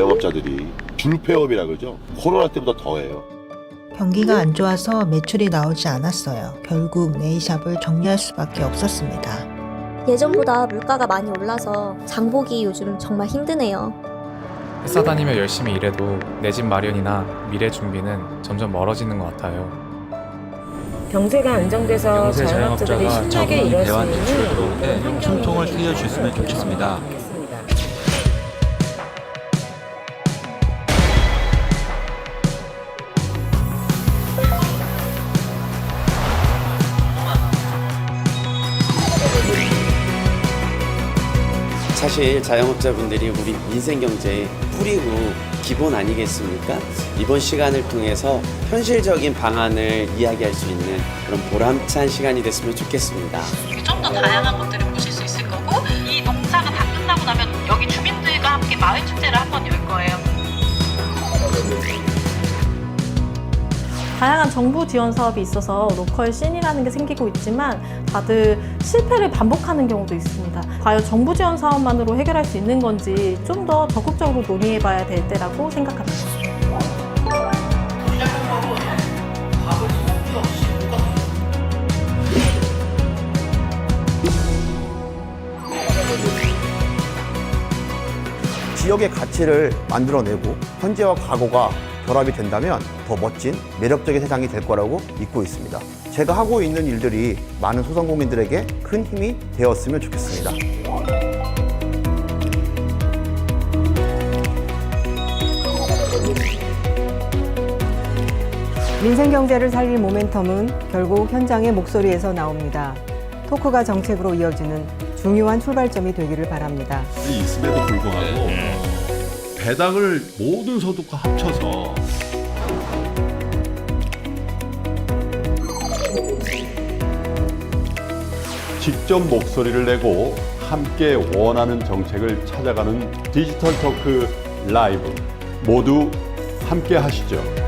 자영업자들이 줄폐업이라 그러죠. 코로나 때보다 더해요. 경기가 안 좋아서 매출이 나오지 않았어요. 결국 네이샵을 정리할 수밖에 없었습니다. 예전보다 물가가 많이 올라서 장보기 요즘 정말 힘드네요. 회사 다니며 열심히 일해도 내 집 마련이나 미래 준비는 점점 멀어지는 것 같아요. 경제가 안정돼서 영세 자영업자들이 자영업자가 신나게 적응이 일할 수 대환 있는 대출을 들어오는데 그런 환경이 트여주셨으면 좋겠습니다. 좋겠습니다. 사실 자영업자분들이 우리 민생 경제의 뿌리고 기본 아니겠습니까? 이번 시간을 통해서 현실적인 방안을 이야기할 수 있는 그런 보람찬 시간이 됐으면 좋겠습니다. 좀 더 다양한 것들을 보실 수 있을 거고 이 농사가 다 끝나고 나면 여기 주민들과 함께 마을 축제를 한번 열 거예요. 다양한 정부 지원 사업이 있어서 로컬 씬이라는 게 생기고 있지만 다들 실패를 반복하는 경우도 있습니다. 과연 정부 지원 사업만으로 해결할 수 있는 건지 좀 더 적극적으로 논의해 봐야 될 때라고 생각합니다. 지역의 가치를 만들어내고 현재와 과거가 결합이 된다면 더 멋진 매력적인 세상이 될 거라고 믿고 있습니다. 제가 하고 있는 일들이 많은 소상공인들에게 큰 힘이 되었으면 좋겠습니다. 민생 경제를 살릴 모멘텀은 결국 현장의 목소리에서 나옵니다. 토크가 정책으로 이어지는 중요한 출발점이 되기를 바랍니다. 있음에도 불구하고 배당을 모든 소득과 합쳐서 직접 목소리를 내고 함께 원하는 정책을 찾아가는 디지털 토크 라이브 모두 함께 하시죠.